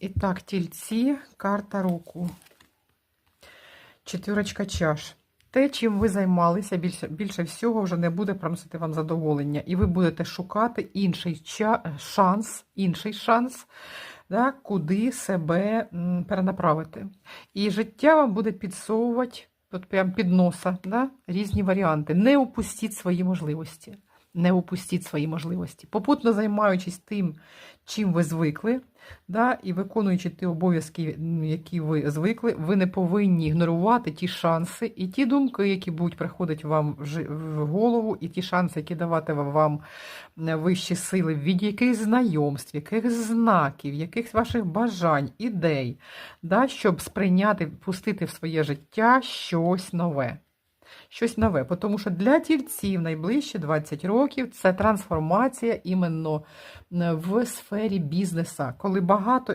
І так, тільці, карта року. Четвірочка чаш. Те, чим ви займалися, більше, більше всього вже не буде приносити вам задоволення. І ви будете шукати інший ча, шанс, інший шанс, да, куди себе перенаправити. І життя вам буде підсовувати от прям під носа да, різні варіанти. Не упустіть свої можливості. Не упустіть свої можливості. Попутно займаючись тим, чим ви звикли, да, і виконуючи ті обов'язки, які ви звикли, ви не повинні ігнорувати ті шанси і ті думки, які будуть приходити вам в голову, і ті шанси, які даватиме вам вищі сили в віді якихось знайомств, якихось знаків, якихось ваших бажань, ідей, да, щоб сприйняти, пустити в своє життя щось нове. Щось нове, тому що для тільців найближчі 20 років це трансформація іменно е, в сфері бізнеса, коли багато